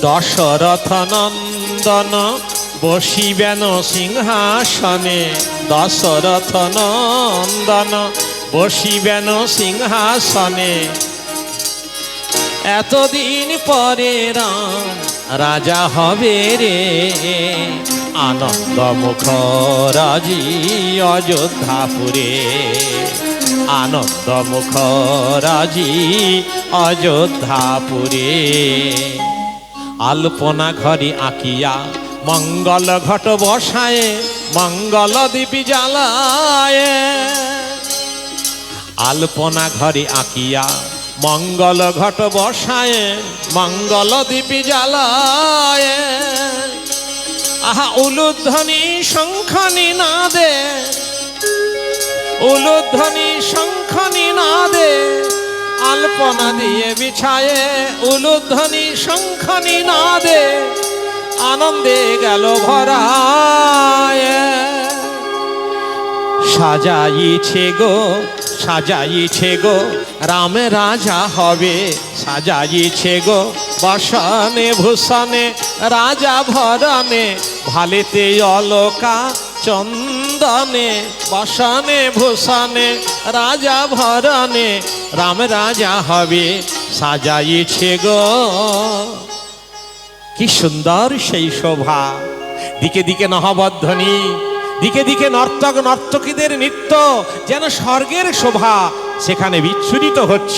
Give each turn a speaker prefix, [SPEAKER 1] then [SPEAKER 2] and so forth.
[SPEAKER 1] দশরথ নন্দন বসিবেন সিংহাসনে। দশরথ নন্দন বসিবেন সিংহাসনে। এতদিন পরে রাম রাজা হবে রে। আনন্দ মুখ রাজি অযোধ্যাপুরে। আনন্দ মুখ রাজি অযোধ্যাপুরে। আলপনা ঘরে আঁকিয়া মঙ্গল ঘট বসায়ে, মঙ্গল দীপি জ্বালায়। আলপনা ঘরে আঁকিয়া মঙ্গল ঘট বসায়, মঙ্গল দীপি জ্বালায়। আহা, উলুধ্বনি শঙ্খনি না দে উলুধ্বনি শঙ্খনি না দে আলপনা দিয়ে বিছায়ে উলুধ্বনি শঙ্খনি না দে আনন্দে গেল ভরায়। সাজাইছে গো সাজাইছে গো, রাম রাজা হবে। সাজাইছে গো, বসনে ভূষণে, রাজা ভরণে, ভালেতে অলকা চন্দনে বসনে ভূষণে রাজা ভরণে রাম রাজা হবে সাজাইছে গো। কি সুন্দর সেই শোভা। দিকে দিকে নহবধ্বনি দিকে দিকে নর্তক নর্তকীদের নৃত্য, যেন স্বর্গের শোভা সেখানে বিচ্ছুরিত হচ্ছে।